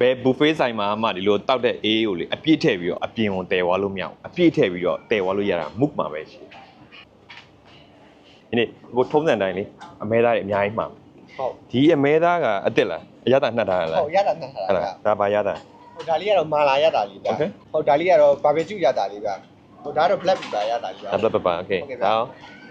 ဘယ်ဘူဖေးဆိုင်မှာမှဒီလိုတောက်တဲ့အေးကိုလေအပြည့်ထည့်ပြီးတော့အပြင်ကိုတည်သွားလို့မရဘူးအပြည့်ထည့်ပြီးတော့တည်သွားလို့ရတာမုတ်မှာပဲရှိဒီနေ့ဟိုထုံးစံတိုင်းလေအမဲသားတွေအများကြီးမှာဟုတ်ဒီအမဲသားကအစ်စ်လားအရသာနှက်ထားလားဟုတ်ရတာနှက်ထားတာဒါဘာရတာဟိုဒါလေးကတော့မာလာရတာလေးဗျဟုတ်ဒါလေးကတော့ဘာဘေကျူရတာလေးဗျဟိုဒါကတော့ black pepper ရတာလေးဗျ black pepper okay ဒါ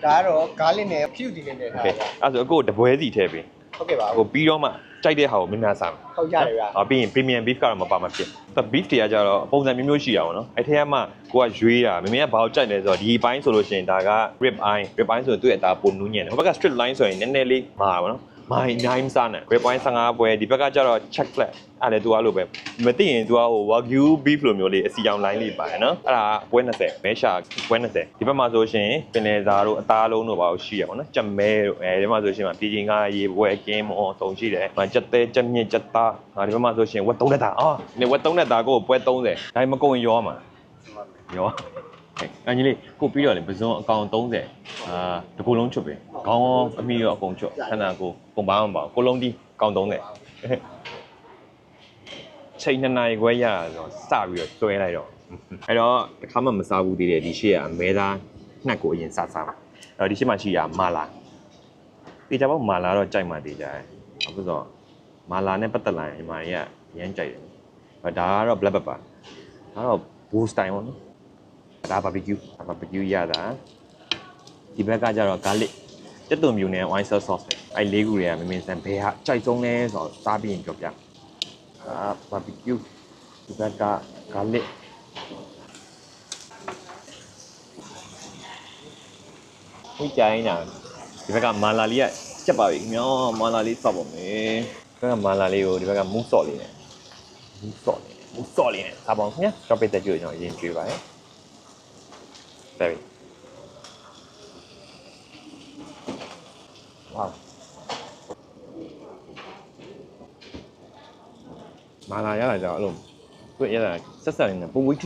ဒါကတော့ garlic နဲ့ cube ဒီလေးနဲ့ထားတာအဲ့ဆိုအခုတပွဲစီထည့်ပေး ဟုတ်ကဲ့ပါဟိုပြီးတော့မှကြိုက်တဲ့ဟာကိုများများစားမယ်ဟုတ်ရတယ်ဗျာ။အော်ပြီးရင် premium beef ကတော့မပါမဖြစ်။ဒါ beef တွေကကြတော့ပုံစံမျိုးမျိုးရှိတာပေါ့နော်။အဲ့ထက်ကမှကိုကရွေးတာမင်းမကဘာကိုကြိုက်လဲဆိုတော့ဒီဘိုင်းဆိုလို့ရှိရင်ဒါက rib eye rib eye ဆိုရင်သူ့ရဲ့အသားပုံနူးညံ့တယ်။ဟိုဘက်က strip line ဆိုရင်နည်းနည်းလေးမာပါပေါ့နော်။ မာရင်အများကြီးမစားနဲ့ rib eye 15ပွဲဒီဘက်ကကြတော့ check flat အဲ့လေသူကလို့ပဲမသိရင်သူကဟို wagyu beef လိုမျိုးလေးအစီအောင် line လေးပါတယ်နော်။အဲ့ဒါပွဲ20မဲရှာပွဲ20ဒီဘက်မှာဆိုရှင်ပင်လယ်သားတို့အသားလုံးတို့ဘာလို့ရှိရပါတော့။ကြက်မဲတို့အဲဒီမှာဆိုရှင်ပြည်ချင်းကားရေပွဲကင်းမောတုံရှိတယ်။ကြက်သေးကြက်မြင့်ကြက်သားဟာဒီဘက်မှာဆိုရှင်ဝက်3နဲ့တာအော်ဒီဝက်3နဲ့တာကိုပွဲ30ဒါပေမဲ့မကုန်ရောမှာရော အန်ကြီးလေးကိုပြီးတော့လေပဇွန်အကောင်30အာတကူလုံးချွတ်ပဲခေါင်းရောအမိရောအကုန်ချွတ်ခဏကိုပုံပါမပါကိုလုံးဒီကောင်30ချိန်နှစ်နာရီခွဲရဆိုစပြီးတော့စွဲလိုက်တော့အဲ့တော့တစ်ခါမှမစားဘူးသေးတယ်ဒီရှေ့ကအမဲသားနှက်ကိုအရင်စားစားမှာအဲ့တော့ဒီရှေ့မှာရှိရမာလာတေချာပေါ့မာလာတော့ကြိုက်မှတေချာတယ်အခုဆိုမာလာနဲ့ပတ်သက်လာရင်ဒီမာကြီးကရမ်းကြိုက်တယ်ဒါကတော့ black pepper ဒါတော့ boost style ပေါ့နော် ဒါ barbecue barbecue ရတာဒီဘက်ကကျတော့ garlic တက်သွန်မြူနဲ့ oyster sauce ပဲအဲ့လေးခုတွေကမင်းမင်းစံဘယ်ဟာကြိုက်ဆုံးလဲဆိုတော့စားပြီးရင်ပြောပြအာ barbecue ဒီဘက်က garlic ဟိုကြိုင်းတာဒီဘက်ကမာလာလေးကကြက်ပါပြီခင်ဗျာမာလာလေးစောက်ပါမယ်ဒီဘက်ကမာလာလေးကိုဒီဘက်ကမူးစော့လေးနဲ့မူးစော့လေးမူးစော့လေးနဲ့စားပါအောင်ခင်ဗျာကြောက်ပိတ်တက်ကြွကျွန်တော်အရင်ကြွေးပါရယ် ပဲပြီဝါမာလာရတာကြောင့်အဲ့လိုသူ့ရတာဆက်ဆက်လေးနဲ့ပုံဝေးတိ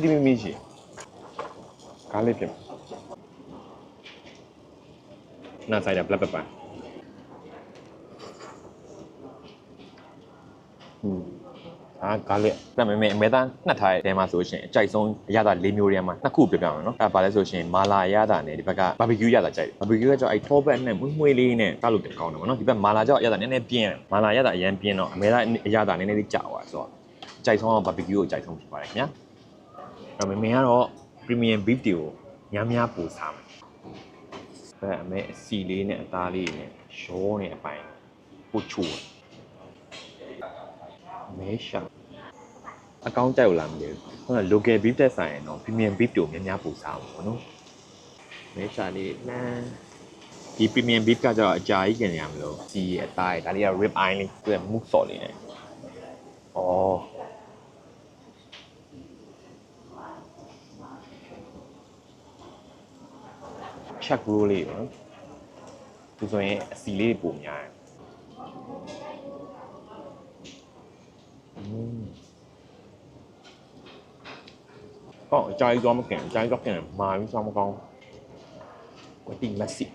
တိမမီရှိကားလေးဖြစ်နားဆိုင်တာ black pepper ဟွန်းအာကားလေးဒါပေမဲ့အမဲသားနှစ်ထားတဲ့တဲမှာဆိုရှင်အကြိုက်ဆုံးအရသာ၄မျိုးထဲမှာနှစ်ခုပြပြမယ်နော်အဲ့ဒါပါလဲဆိုရှင်မာလာရတာနဲ့ဒီဘက်က barbecue ရတာကြိုက်တယ် barbecue ကကြောင့်အဲ့ top ဘက်နဲ့မွေးမွေးလေးနဲ့ကလို့ကောင်းတယ်ဗောနော်ဒီဘက်မာလာကြောင့်အရသာနည်းနည်းပြင်းတယ်မာလာရတာအရင်ပြင်းတော့အမဲသားအရသာနည်းနည်းလေးကြာသွားဆိုတော့အကြိုက်ဆုံးက barbecue ကိုအကြိုက်ဆုံးဖြစ်ပါတယ်ခင်ဗျာအဲ့တော့မင်းကတော့ premium beef တွေကိုများများပို့စားမယ်အဲ့အမဲအစီလေးနဲ့အသားလေးနဲ့ရောနေအပိုင်းပို့ချိုးတယ် မဲရှာအကောင့်ကြိုက်လို့လားမသိဘူးဟုတ်လား local beef တက်ဆိုင်ရင်တော့ premium beef တို့များများပို့စားအောင်ပေါ့နော်မဲရှာလေးလမ်းဒီ premium beef ကကျတော့အကြာကြီးကျင်နေရမလို့ဒီအသားဒါလေးက rib eye လေးသူက move salt လေးနဲ့ဩချက် roll လေးပေါ့နော်သူဆိုရင်အစီလေးပုံများတယ် ဟောအကြာကြီးသွားမခင်အကြာကြီးသွားခင်မာပြီးစားမကောင်းကွတီမက်ဆီ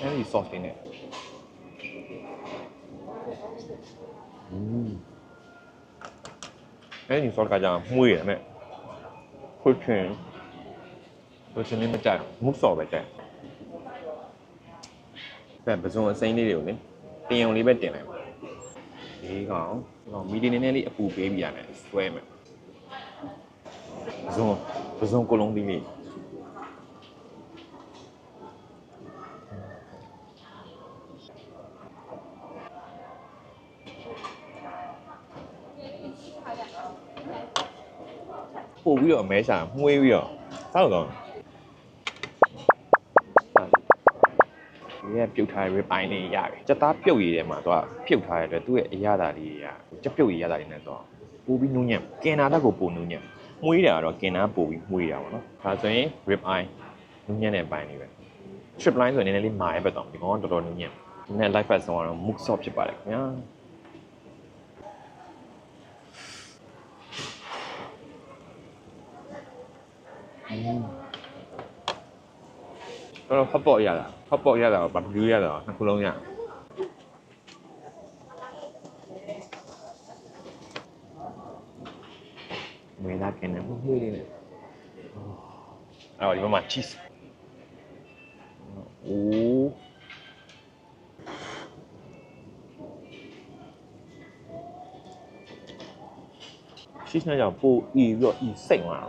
အဲ့ဒီ sauce တွေနဲ့อืมအဲ့ဒီ sauce ကကြာမှုရတဲ့ဖွချင်ဖွချင်လေးမကြိုက်မုဆော်ပဲကြိုက်တဲ့ပစုံအစိမ်းလေးတွေကိုလေတင်ုံလေးပဲတင်လိုက်ပါ ဒီကောင်တော့မီဒီနည်းနည်းလေးအပူပေးပြရတယ်ဆွဲမယ်ဇွန်ဇွန်ကိုလုံးဒီလေးပို့ပြီးတော့မဲရှာမှုေးပြီးတော့စောက်တော့ ဒီကပြုတ်ထားတဲ့ rib eye လေးရပြီစက်သားပြုတ်ရည်ထဲမှာသူကပြုတ်ထားတဲ့အတွက်သူ့ရဲ့အရသာလေးတွေကစက်ပြုတ်ရည်ရသာလေးနဲ့ဆိုတော့ပို့ပြီးနူးညံ့ကင်နာတက်ကိုပို့နူးညံ့မှုေးတာကတော့ကင်နာပို့ပြီးမှုေးတာပေါ့နော်ဒါဆိုရင် rib eye နူးညံ့တဲ့ပိုင်းလေးပဲ strip line ဆိုရင်နည်းနည်းလေးမာရဲပဲတော့ဒီကောင်ကတော်တော်နူးညံ့ဒီနေ့ live fast ဆုံးကတော့ move soft ဖြစ်ပါတယ်ခင်ဗျာတော်တော် 那泡泡一下了，泡泡一下了，把它丢下了，那窟窿呀。没拉开呢，不会的呢。啊，你们买 cheese。五。其实来讲不易若易胜啊。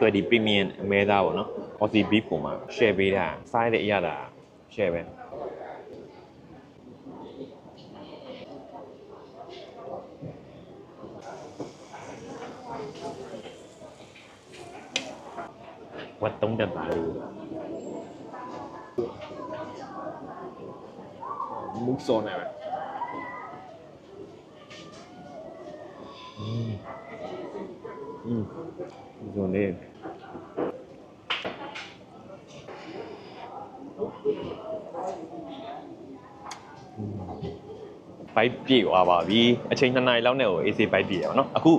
30 premium အမဲသားပေါ့နော် Aussie beef ပုံမှာ share ပေးတာစားတဲ့အရာတာ share ပဲวัดต้องจะตายดูมุกโซนอะไร มဇွန်လေးဘိုက်ပြေသွားပါပြီအချိန်2နာရီလောက်နဲ့ကို AC ဘိုက်ပြေရပါတော့အခု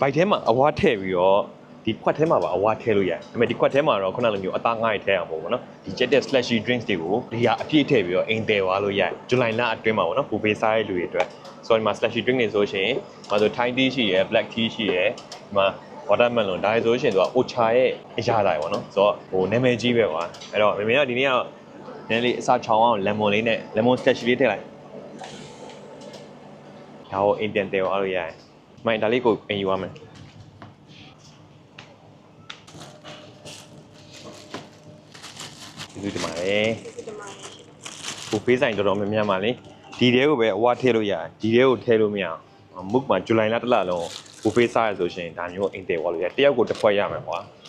ဘိုက်ထဲမှာအဝါထည့်ပြီးတော့ ဒီခွက်ထဲမှာပါအဝါထည့်လို့ရတယ်ဒါပေမဲ့ဒီခွက်ထဲမှာတော့ခုနလိုမျိုးအသားငါးရထည့်အောင်ပေါ့ဗောနော်ဒီ jet slushy drinks တွေကိုဒီဟာအပြည့်ထည့်ပြီးတော့အိမ်တယ်သွားလို့ရတယ်ဇူလိုင်လအတွင်းမှာဗောနော်ဘူဖေးစားရတဲ့လူတွေအတွက်ဆိုတော့ဒီမှာ slushy drink တွေဆိုရှင်ဒီမှာဆို Thai tea ရှိရယ် black tea ရှိရယ်ဒီမှာ watermelon ဒါဆိုရှင်သူက ocha ရဲ့အရာတိုင်းဗောနော်ဆိုတော့ဟိုနာမည်ကြီးပဲကွာအဲ့တော့မေမေကဒီနေ့ကနည်းလေးအစာချောင်းအောင် lemon လေးနဲ့ lemon slushy လေးထည့်လိုက်ဒါကိုအိမ်ပြန်တယ်သွားလို့ရတယ်။မိုင်ဒါလေးကိုအိမ်ယူရမယ်။ ဒီလိုဒီမှာလေ။ဘူဖေးဆိုင်တော်တော်များများမှာလေဒီတဲကိုပဲအဝထည့်လို့ရတယ်။ဒီတဲကိုထည့်လို့မရအောင်။မုတ်မှာဇူလိုင်လတစ်လလုံးဘူဖေးစားရဆိုရှင်ဒါမျိုးအိမ်တယ်သွားလို့ရတယ်။တယောက်ကိုတစ်ခွက်ရမယ်ကွာ။